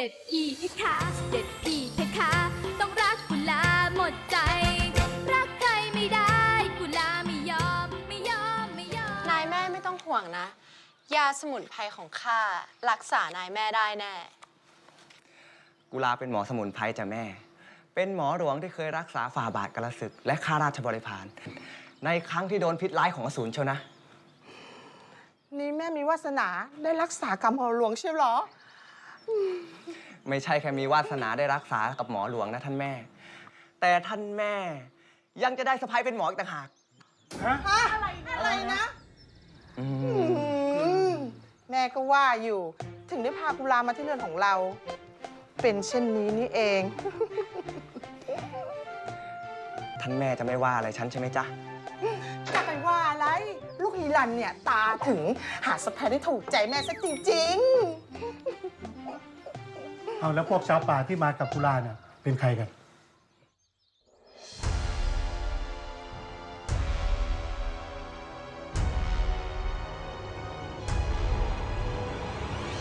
ด็ดพี่เพคะเด็ดพี่เพคะต้องรักกุลาหมดใจ รักใครไม่ได้กุลาไม่ยอม ไม่ยอม ไม่ยอม นายแม่ไม่ต้องห่วงนะ ยาสมุนไพรของข้ารักษานายแม่ได้แน่ กุลาเป็นหมอสมุนไพรจ้ะแม่ เป็นหมอหลวงที่เคยรักษาฝ่าบาทกระศึก และข้าราชบริพาร ในครั้งที่โดนพิษร้ายของอสูรเชียวนะ นี่แม่มีวาสนาได้รักษากรรมหอหลวงใช่เหรอ ไม่ใช่แค่มีวาสนาได้รักษากับหมอหลวงนะท่านแม่ แต่ท่านแม่ยังจะได้สะพ้ายเป็นหมออีกต่างหาก อะไรนะอืมอืมแม่ก็ว่าอยู่ ถึงได้พากุลามาที่เรือนของเรา เป็นเช่นนี้นี่เอง ท่านแม่จะไม่ว่าอะไรฉันใช่ไหมจ๊ะ จะไปว่าอะไร ลูกฮีรันเนี่ย ตาถึงหาสะพายได้ถูกใจแม่สักจริง เอาแล้วพวกชาวป่าที่มากับกุลาเนี่ยเป็นใครกัน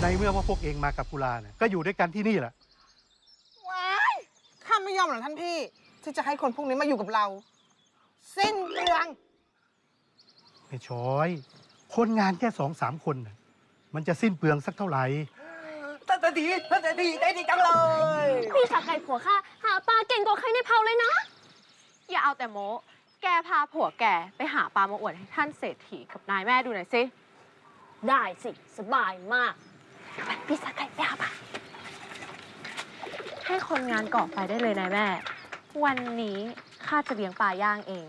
ในเมื่อว่าพวกเองมากับกุลาเนี่ยก็อยู่ด้วยกันที่นี่แหละๆว้ายข้าไม่ยอมหรอกท่านพี่ ที่จะให้คนพวกนี้มาอยู่กับเรา สิ้นเปลืองไม่ช้อย คนงานแค่สองสามคนน่ะมันจะสิ้นเปลืองสักเท่าไหร่ ท่านจะดีท่านจะดีได้ดีจังเลย พี่สาไก่ผัวข้าหาปลาเก่งกว่าใครในเผ่าเลยนะ อย่าเอาแต่โม้แกพาผัวแกไปหาปลามาอวดให้ท่านเศรษฐีกับนายแม่ดูหน่อยสิ ได้สิสบายมากไปพี่สาไก่ไปหาปลาให้คนงานก่อไฟได้เลยนายแม่ วันนี้ข้าจะเลี้ยงปลาย่างเอง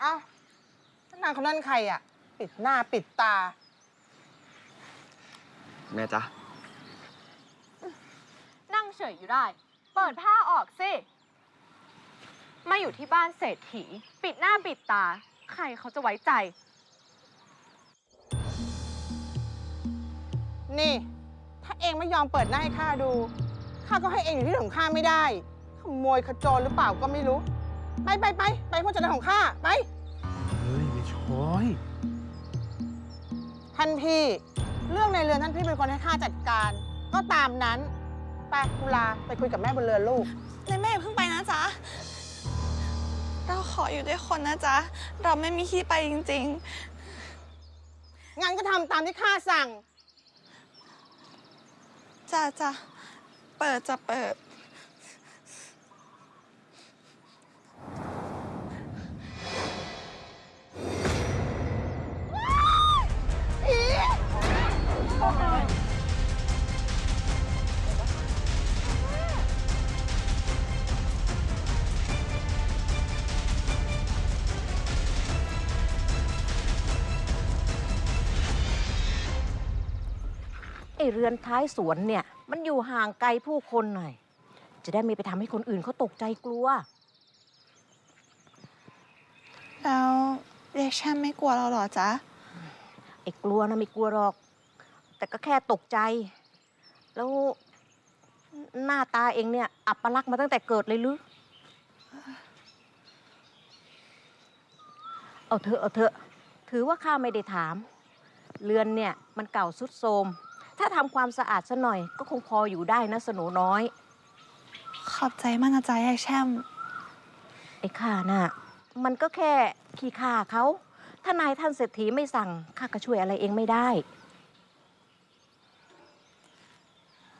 เอ้าท่านนางคนนั้นใครอะ ปิดหน้าปิดตา แม่จ๊ะ นั่งเฉยอยู่ได้ เปิดผ้าออกสิ มาอยู่ที่บ้านเศรษฐี ปิดหน้าปิดตา ใครเขาจะไว้ใจ นี่ ถ้าเองไม่ยอมเปิดหน้าให้ข้าดู ข้าก็ให้เองอยู่ที่ของข้าไม่ได้ ขโมยขโจรหรือเปล่าก็ไม่รู้ ไปไปไปไปพวกจันทร์ของข้าไป เฮ้ยไม่ช้อย ท่านพี่ เรื่องในเรือนท่านพี่เป็นคนให้ข้าจัดการ ก็ตามนั้นไปกุลาไปคุยกับแม่บนเรือนลูกนายแม่อย่าเพิ่งไปนะจ๊ะ เราขออยู่ด้วยคนนะจ๊ะ เราไม่มีที่ไปจริงงั้นก็ทำตามที่ข้าสั่งๆจ้ะจ้ะเปิดจะเปิด เรือนท้ายสวนเนี่ย มันอยู่ห่างไกลผู้คนหน่อย จะได้ไม่ไปทำให้คนอื่นเขาตกใจกลัว แล้วเรียกแช่มไม่กลัวเราเหรอจ๊ะ ไอ้กลัวนะไม่กลัวหรอก แต่ก็แค่ตกใจ แล้วหน้าตาเองเนี่ย อับปลักษณ์มาตั้งแต่เกิดเลยหรือ เอาเถอะเอาเถอะ ถือว่าข้าไม่ได้ถาม เรือนเนี่ยมันเก่าสุดโทรม ถ้าทำความสะอาดซะหน่อย ก็คงพออยู่ได้นะสนูน้อย ขอบใจมากนะจ๊ะยายแช่ม ไอ้ข้าน่ะ มันก็แค่ขี้ข้าเขา ถ้านายท่านเศรษฐีไม่สั่งข้าก็ช่วยอะไรเองไม่ได้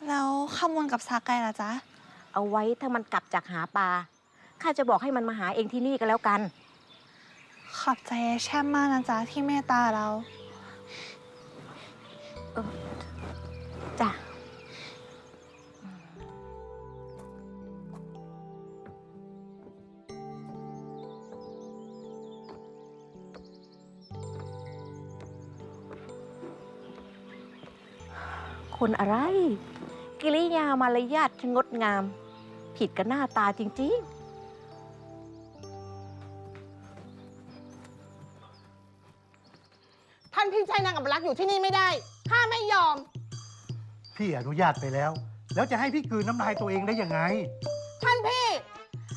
แล้วขมวลกับซาไกล่ะจ๊ะ เอาไว้ถ้ามันกลับจากหาปลาข้าจะบอกให้มันมาหาเองที่นี่ก็แล้วกัน ขอบใจยายแช่มมากนะจ๊ะที่เมตตาเราจ้ะ คนอะไร กิริยามารยาทช่างงดงาม ผิดกับหน้าตาจริง ท่านพี่ชายนางอับลักษ์อยู่ที่นี่ไม่ได้ ข้าไม่ยอม พี่อนุญาตไปแล้ว แล้วจะให้พี่กลืนน้ำลายตัวเองได้ยังไง ท่านพี่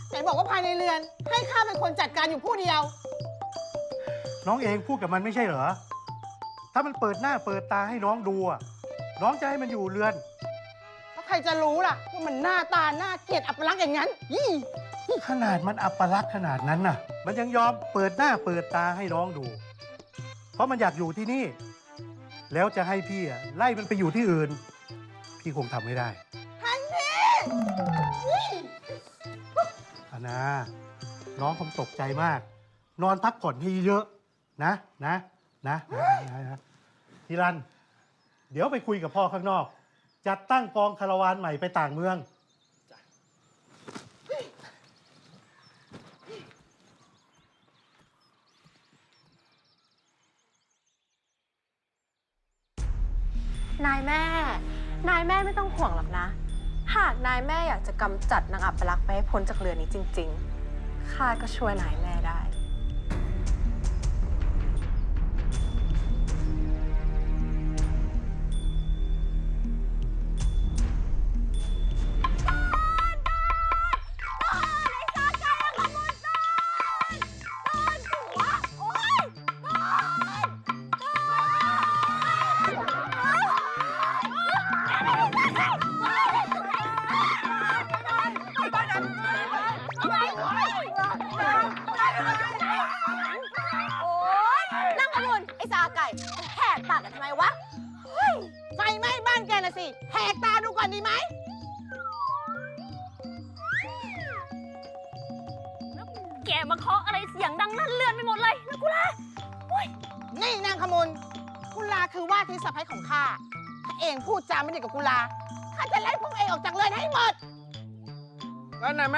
ไหนบอกว่าภายในเรือน ให้ข้าเป็นคนจัดการอยู่ผู้เดียว น้องเองพูดกับมันไม่ใช่เหรอ ถ้าามันเปิดหน้าเปิดตาให้น้องดูอะ น้องจะให้มันอยู่เรือน แล้วใครจะรู้ล่ะว่ามันหน้าตาหน้าเกลียดอัปลักษณ์อย่างนั้นยี่ขนาดมันอัปลักษณ์ขนาดนั้นน่ะ มันยังยอมเปิดหน้าเปิดตาให้น้องดู เพราะมันอยากอยู่ที่นี่ แล้วจะให้พี่อะไล่มันไปอยู่ที่อื่น พี่คงทำไม่ได้ทันทีอานาน้องคงตกใจมาก นอนพักผ่อนให้เยอะนะนะนะนะนะนะทีรัน เดี๋ยวไปคุยกับพ่อข้างนอก จัดตั้งกองคาราวานใหม่ไปต่างเมือง นายแม่ นายแม่ไม่ต้องห่วงหรอกนะ หากนายแม่อยากจะกำจัดนางอัปลักษณ์ไปให้พ้นจากเรือนนี้จริง ๆ ข้าก็ช่วยนายแม่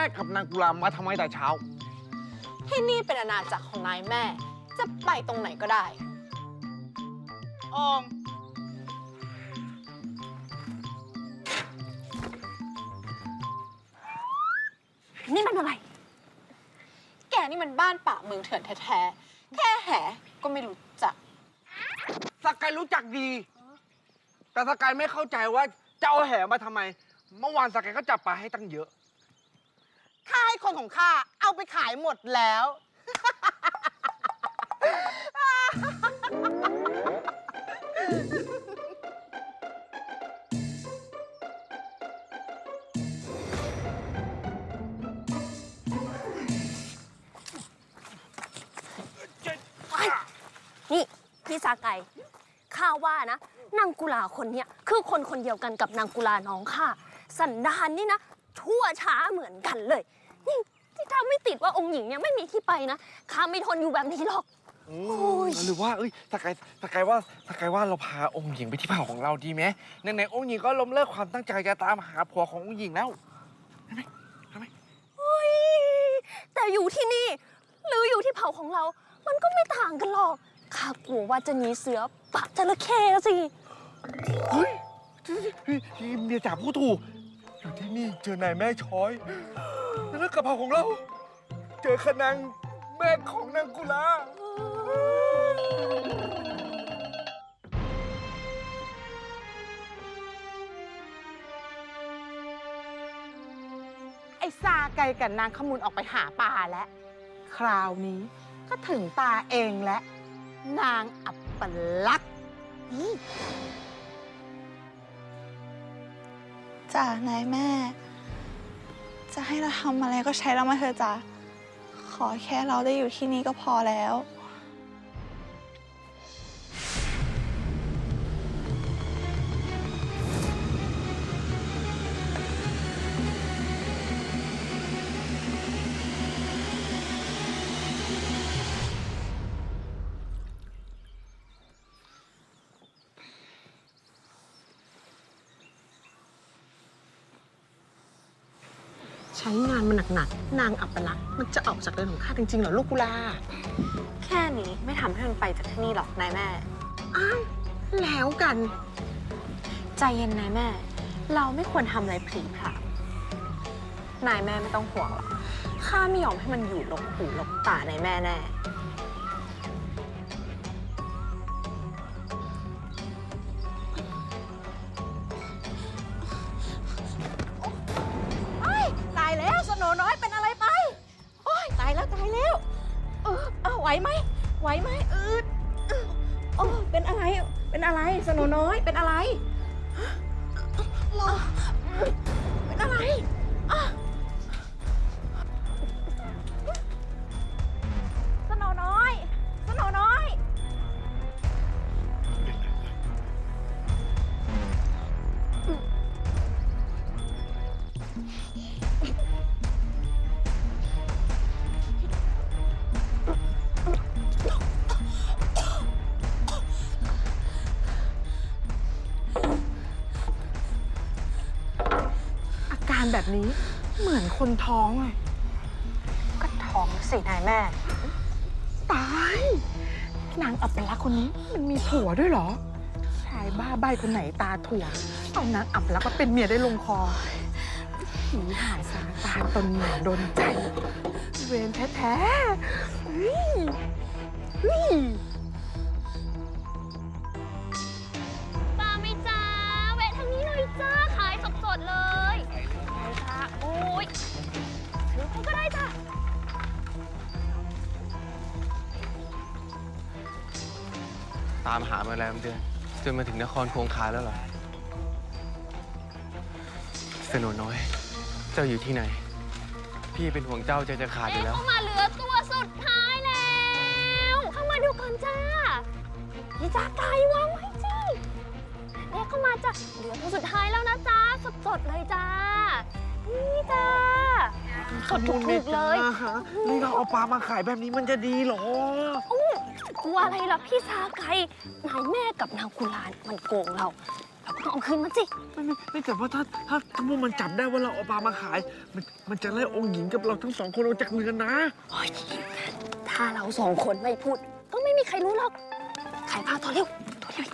ม่กับนางกุลามาทำไมแต่เช้า ที่นี่เป็นอาณาจักรของนายแม่ จะไปตรงไหนก็ได้ ออง นี่มันอะไร แกนี่มันบ้านป่าเมืองเถื่อนแท้ๆ แค่แหก็ไม่รู้จัก สกายรู้จักดี แต่สกายไม่เข้าใจว่าจะเอาแหมาทำไม เมื่อวานสกายก็จับปลาให้ตั้งเยอะข้าให้ คนของข้าเอาไปขายหมดแล้ว นี่พี่ซาไก่ข้าว่านะนางกุลาคนเนี้ยคือคนคนเดียวกันกับนางกุลาน้องข้าสันดานนี่นะชั่วช้าเหมือนกันเลย ไม่ติดว่าองค์หญิงเนี่ยไม่มีที่ไปนะข้าไม่ทนอยู่แบบนี้หรอก อืโอ้ยมหรือว่าเอ้ยสกายสกายว่าสกายว่าเราพาองค์หญิงไปที่เผ่าของเราดีไหมไหนๆองค์หญิงก็ล้มเลิกความตั้งใจจะตามหาผัวขององค์หญิงแล้ว เฮ้ยแต่อยู่ที่นี่ หรืออยู่ที่เผ่าของเรา มันก็ไม่ต่างกันหรอกข้ากลัวว่าจะหนีเสือปะจระเข้สิเฮ้ยเฮ้ยเมียจ๋าพูดถูกอยู่ที่นี่เจอนายแม่ช้อยแล้วกระเพราของเรา เจอขนังแม่ของนางกุลา ไอ้ซาไก่กับนางขมุลออกไปหาปลาแล้ว คราวนี้ก็ถึงตาเองและ นางอัปลักษณ์จ้ะนายแม่ จะให้เราทำอะไรก็ใช้เรามาเถอะจ้ะ ขอแค่เราได้อยู่ที่นี่ก็พอแล้ว ช้งานมันหนักๆ นางอัปลักษณ์มันจะออกจากเรือนของข้าจริงๆเหรอลูกกุลา แค่นี้ไม่ทำให้มันไปจากที่นี่หรอกนายแม่ อ้าวแล้วกัน ใจเย็นนายแม่ เราไม่ควรทำอะไรพลีพลาดนายแม่ไม่ต้องห่วงหรอก ข้าไม่ยอมให้มันอยู่หลบหูหลบตานายแม่แน่ เป็นอะไรเป็นอะไรสโนน้อยเป็นอะไรรอน แบบนี้ เหมือนคนท้องเลยก็ท้องสินายแม่ ตาย นางอัปลักษณ์คนนี้มันมีผัวด้วยเหรอ ชายบ้าใบคนไหนตาถั่ว เอานางอัปลักษณ์มาเป็นเมียได้ลงคอผีหายสาตาตนหนาโดนใจ เวรแท้ๆ ถือไปก็ได้จ้าตามหามาแล้วเดือนจนมาถึงนครคงคาแล้วเหรอสโนน้อย เจ้าอยู่ที่ไหน พี่เป็นห่วงเจ้าใจจะขาดอยู่แล้ว เข้ามาเหลือตัวสุดท้ายแล้ว เข้ามาดูก่อนจ้าพี่จ้าไก่วางไว้จีเอ๊ะเข้ามาจ้าเหลือตัวสุดท้ายแล้วนะจ้าสดๆเลยจ้า นี่จ้าสดถูกๆเลยนี่เราเอาปลามาขายแบบนี้มันจะดีเหรออู้กลัวอะไรล่ะพี่ชาไก่นายแม่กับนางกุลานมันโกงเรา เราก็ต้องเอาคืนมันสิไม่ไม่ไม่แต่ว่าถ้าถ้าถ้าพวกมันจับได้ว่าเราเอาปลามาขาย มันมันจะไล่องค์หญิงกับเราทั้งสองคนออกจากเมืองนะ โอ๊ยถ้าเราสองคนไม่พูด ก็ไม่มีใครรู้หรอกขายผ้าต่อเร็วต่อเร็ว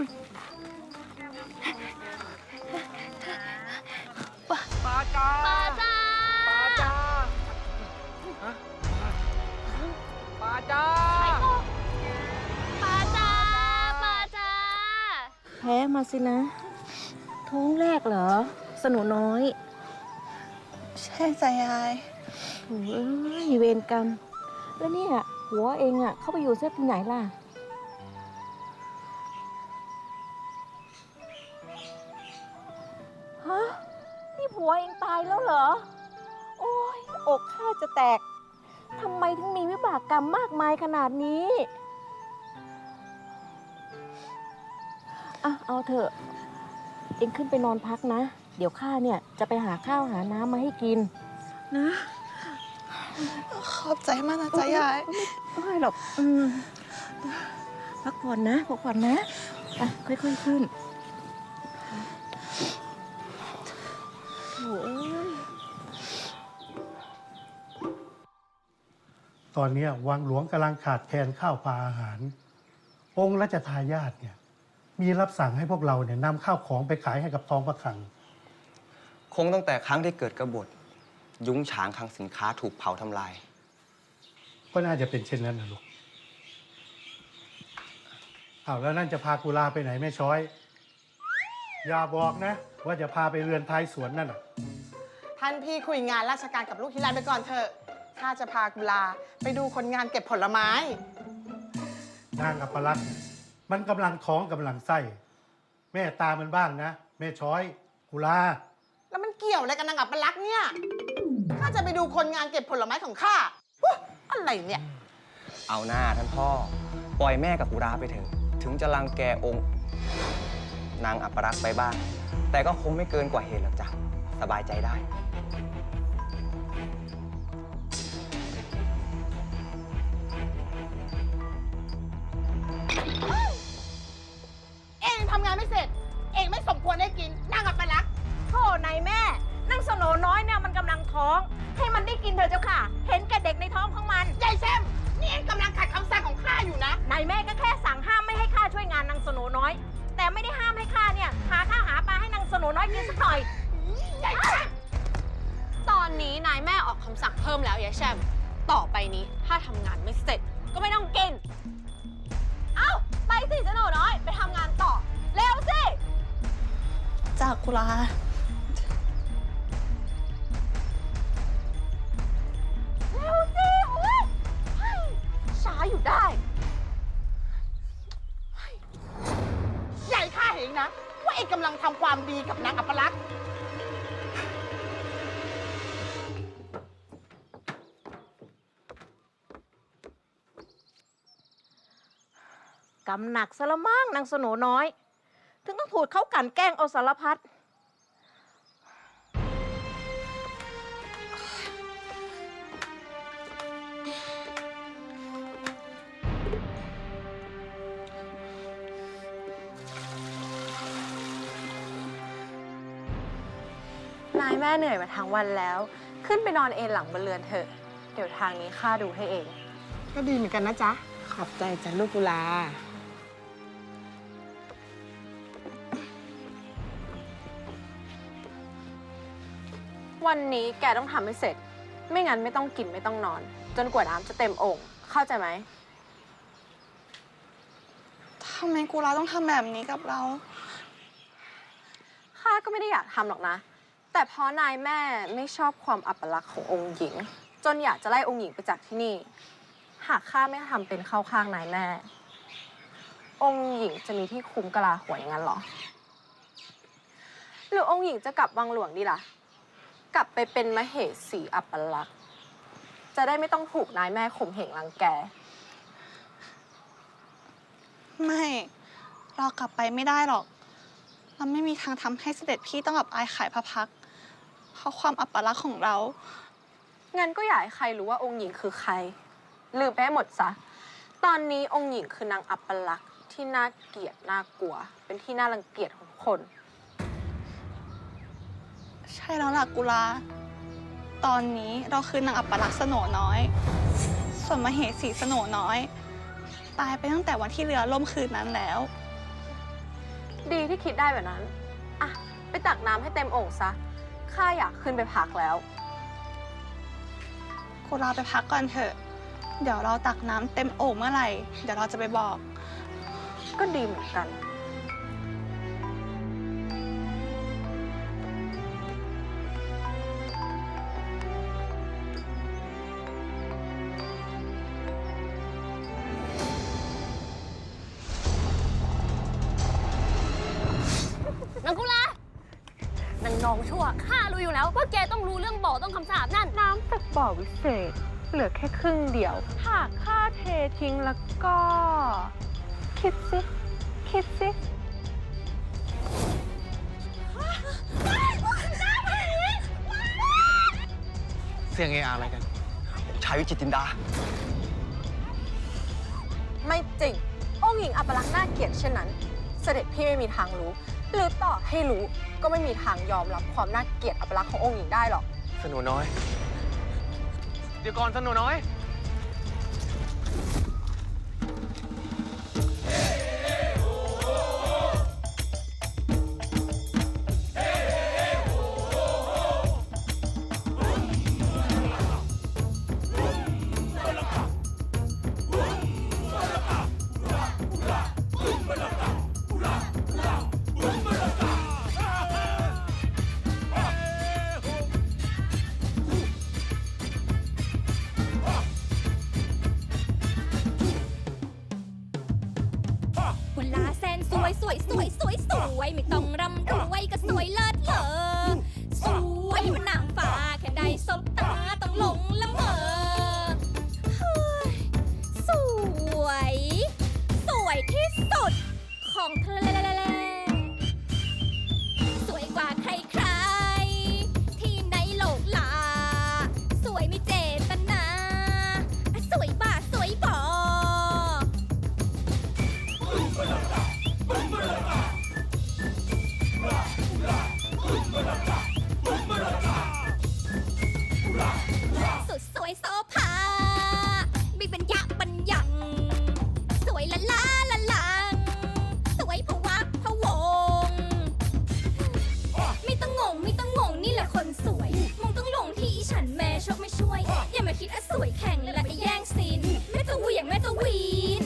จ้าปลาจ้าปลาจ้าแพ้มาสินะ ท้องแรกเหรอสโนน้อย ใช่ใจยายโอ้ยเวรกรรม แล้วเนี่ยหัวเองอะเข้าไปอยู่เส้นที่ไหนล่ะ ฮะ นี่ผัวเองตายแล้วเหรอ โอ้ย อกข้าจะแตก ทำไมถึงมีวิบากกรรมมากมายขนาดนี้อะเอาเถอะ เองขึ้นไปนอนพักนะ เดี๋ยวข้าเนี่ยจะไปหาข้าวหาน้ำมาให้กิน นะขอบใจมากนะจ๊ะยายไม่หรอกอืมพักผ่อนนะพักผ่อนนะอะค่อยๆขึ้น ตอนเนี้ยวังหลวงกำลังขาดแคลนข้าวปลาอาหาร องค์รัชทายาทเนี่ยมีรับสั่งให้พวกเราเนี่ยนำข้าวของไปขายให้กับทองประคัง คงตั้งแต่ครั้งที่เกิดกบฏ ยุ้งฉางคลังสินค้าถูกเผาทำลาย ก็น่าจะเป็นเช่นนั้นนะลูกอ้าวแล้วนั่นจะพากุลาไปไหนแม่ช้อย อย่าบอกนะ ว่าจะพาไปเรือนท้ายสวนนั่นน่ะ ท่านพี่คุยงานราชการกับลูกฮิรันไปก่อนเถอะ ข้าจะพากุลาไปดูคนงานเก็บผลไม้ นางอัปลักษณ์เนี่ยมันกำลังท้องกำลังไส้ แม่ตามันบ้างนะ แม่ช้อยกุลา แล้วมันเกี่ยวอะไรกับนางอัปลักษณ์เนี่ย ข้าจะไปดูคนงานเก็บผลไม้ของข้าอุ๊ยอะไรเนี่ย เอาหน้าท่านพ่อ ปล่อยแม่กับอุราไปเถอะถึงจะรังแกองค์ นางอัปรักษ์ไปบ้าง แต่ก็คงไม่เกินกว่าเหตุหรอกจ้ะ สบายใจได้ เองทำงานไม่เสร็จ เองไม่สมควรได้กิน นั่งอัปละโธ่นายแม่ นั่งสโนน้อยเนี่ยมันกำลังท้อง ให้มันได้กินเถอะเจ้าค่ะ อยู่ได้ใหญ่เองกำลังทำความดีกับนางอัปลักษณ์กำหนักซะละมั่งนางสโหนน้อย ถึงต้องถูดเขากันแกล้งเอาสารพัด เหนื่อยมาทั้งวันแล้ว ขึ้นไปนอนเอนหลังบนเรือนเถอะ เดี๋ยวทางนี้ข้าดูให้เอง ก็ดีเหมือนกันนะจ๊ะ ขอบใจจ้ะลูกกุลา วันนี้แกต้องทำให้เสร็จ ไม่งั้นไม่ต้องกินไม่ต้องนอน จนกว่าน้ำจะเต็มโอ่งเข้าใจไหมทำไมกุลาต้องทำแบบนี้กับเรา ข้าก็ไม่ได้อยากทำหรอกนะ แต่เพราะนายแม่ไม่ชอบความอัปลักษณ์ขององค์หญิง จนอยากจะไล่องค์หญิงไปจากที่นี่ หากข้าไม่ทำเป็นเข้าข้างนายแม่ องค์หญิงจะมีที่คุ้มกะลาหัวอย่างนั้นเหรอ หรือองค์หญิงจะกลับวังหลวงดีล่ะ กลับไปเป็นมเหสีอัปลักษณ์ จะได้ไม่ต้องถูกนายแม่ข่มเหงรังแก ไม่ เรากลับไปไม่ได้หรอก เราไม่มีทางทำให้เสด็จพี่ต้องอับอายขายพระพักตร์ เพราะความอัปลักษณ์ของเรา งั้นก็อยากให้ใครรู้ว่าองค์หญิงคือใคร ลืมไปให้หมดซะ ตอนนี้องค์หญิงคือนางอัปลักษณ์ที่น่าเกลียดน่ากลัว เป็นที่น่ารังเกียจของคน ใช่แล้วล่ะกุลา ตอนนี้เราคือนางอัปลักษณ์สโหนน้อย ส่วนมเหสีสโหนน้อย ตายไปตั้งแต่วันที่เรือล่มคืนนั้นแล้ว ดีที่คิดได้แบบนั้น อะ ไปตักน้ำให้เต็มโอ่งซะ ข้าอยากขึ้นไปพักแล้วกุลาไปพักก่อนเถอะ เดี๋ยวเราตักน้ำเต็มโอ่งเมื่อไหร่ เดี๋ยวเราจะไปบอก ก็ดีเหมือนกัน นางน้องชั่วข้ารู้อยู่แล้วว่าแกต้องรู้เรื่องบ่อต้องคำสาบนั่น น้ำจากบ่อวิเศษ เหลือแค่ครึ่งเดียว หากข้าเททิ้งแล้วก็ คิดสิ คิดสิเสียงเออาอะไรกันชายวิจิตรจินดา ไม่จริง องค์หญิงอัปลักษณ์น่าเกลียดเช่นนั้น เสด็จพี่ไม่มีทางรู้ หรือต่อให้รู้ ก็ไม่มีทางยอมรับความน่าเกลียดอัปลักษณ์ขององค์หญิงได้หรอก สโหนน้อย เดี๋ยวก่อนสโหนน้อย กุลาแสนสวยสวยสวยสวยสวยไม่ต้องรำรวยก็สวยเลิศเลอสวยเหมันนางฟ้าแค่ได้สบตาต้องหลงละเมอเฮ้ยสวย สวยที่สุดของทะเล วยโซภาไม่เป็นยะเปัญยัง สวยละล่าละลัง สวยผวักผวง ไม่ต้องงงไม่ต้องงงนี่แหละคนสวย มึงต้องหลงที่อีฉันแม่ชกไม่ช่วย อย่ามาคิดอะสวยแข่งและจะแย่งซีนแม่ตัวเวียงแม่ตัววีน